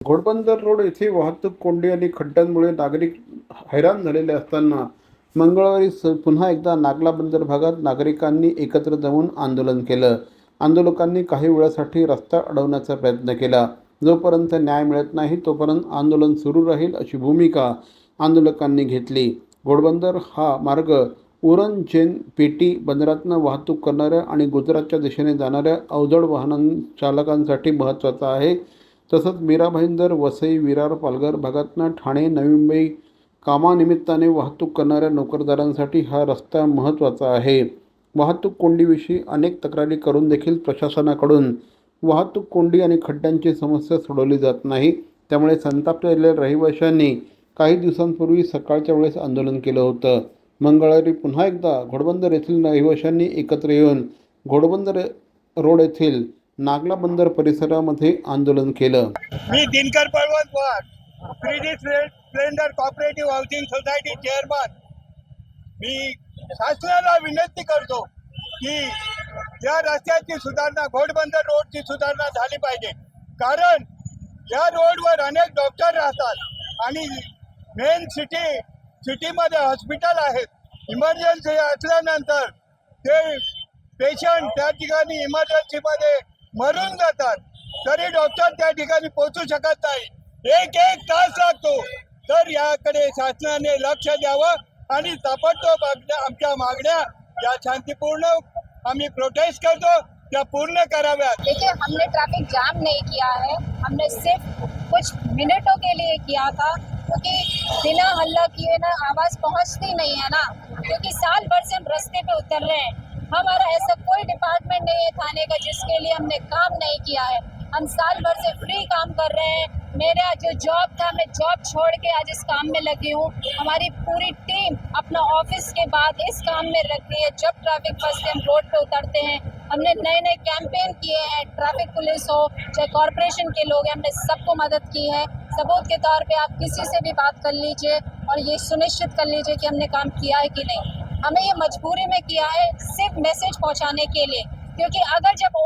Ghodbunder road येथे वाहतूक कोंडी आणि खड्ड्यांमुळे नागरिक हैराण झालेले असताना मंगळवारी स पुन्हा एकदा नागला बंदर भागात नागरिकांनी एकत्र जमून आंदोलन केलं. आंदोलकांनी काही वेळासाठी रस्ता अडवण्याचा प्रयत्न केला. जोपर्यंत न्याय मिळत नाही तोपर्यंत आंदोलन सुरू राहील अशी भूमिका आंदोलकांनी घेतली. घोडबंदर हा मार्ग उरण चेन पेटी बंदरातनं वाहतूक करणाऱ्या आणि गुजरातच्या दिशेने जाणाऱ्या अवजड वाहनां चालकांसाठी महत्त्वाचा आहे. तसंच मीरा भाईंदर वसई विरार पालघर भागातनं ठाणे नवी मुंबई कामानिमित्ताने वाहतूक करणाऱ्या नोकरदारांसाठी हा रस्ता महत्त्वाचा आहे. वाहतूक कोंडीविषयी अनेक तक्रारी करून देखील प्रशासनाकडून वाहतूक कोंडी आणि खड्ड्यांची समस्या सोडवली जात नाही. त्यामुळे संतापलेल्या रहिवाशांनी काही दिवसांपूर्वी सकाळच्या वेळेस आंदोलन केलं होतं. मंगळवारी पुन्हा एकदा घोडबंदर येथील रहिवाशांनी एकत्र येऊन घोडबंदर रोड येथील नागला बंदर परिसरामध्ये आंदोलन केलं. मी Dinkar Balwant Pawar three splendour cooperative housing society chairman मी शासनाला विनंती करतो की या रस्त्याची सुधारणा घोडबंदर रोडची सुधारणा झाली पाहिजे. कारण या रोडवर अनेक डॉक्टर राहतात आणि मेन सिटी सिटीमध्ये हॉस्पिटल आहेत. इमर्जन्सी असल्यानंतर ते पेशंट त्या ठिकाणी इमर्जन्सीमध्ये मरून जातात. तरी डॉक्टर त्या ठिकाणी पोहोचू शकत नाही. एक एक तास लागतो. तर याकडे शासनाने लक्ष द्यावं आणि ताबडतोब आमच्या मागण्या या शांतीपूर्ण आम्ही प्रोटेस्ट करतो. या पूर्ण कराव्या देखिए हमने ट्रैफिक जाम नहीं किया है. हमने सिर्फ कुछ मिनटों के लिए किया था क्योंकि बिना हल्ला किए ना आवाज़ पहुंचती नहीं है ना। क्योंकि साल भर से हम रास्ते पे उतर रहे हैं। हमारा ऐसा कोई डिपार्टमेंट नहीं है थाने का जिसके लिए हमने काम नहीं किया है। हम साल भर से फ्री काम कर रहे हैं। मेरा जो जॉब था, मैं जॉब छोड़ के आज इस काम में लगी हूँ। हमारी पूरी टीम अपना ऑफ़िस के बाद इस काम में रखी है। जब ट्रैफ़िक फंसते हम रोड पे उतरते हैं, हमने नए नए कैंपेन किए हैं। ट्रैफ़िक पुलिस हो, चाहे कॉरपोरेशन के लोग हैं, हमने सबको मदद की है। सबूत के तौर पे आप किसी से भी बात कर लीजिए और ये सुनिश्चित कर लीजिए कि हमने काम किया है कि नहीं। हमें ये मजबूरी में किया है सिर्फ़ मैसेज पहुँचाने के लिए। क्योंकि अगर जब ओ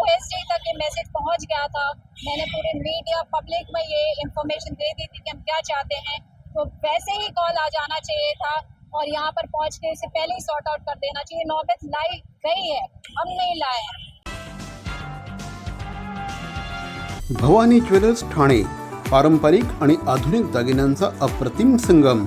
तक ये मैसेज पहुँच गया था, मैंने पूरे मीडिया पब्लिक में ये इंफॉर्मेशन दे दी थी कि हम क्या चाहते हैं तो वैसे ही कॉल आ जाना चाहिए था और यहाँ पर पहुँच के इसे पहले ही सॉर्ट आउट कर देना चाहिए। नौबत लाई गई है, हम नहीं लाए हैं। भवानी ज्वेलर्स ठाणे, पारंपरिक आणि आधुनिक दागिन्यांचा अप्रतिम संगम।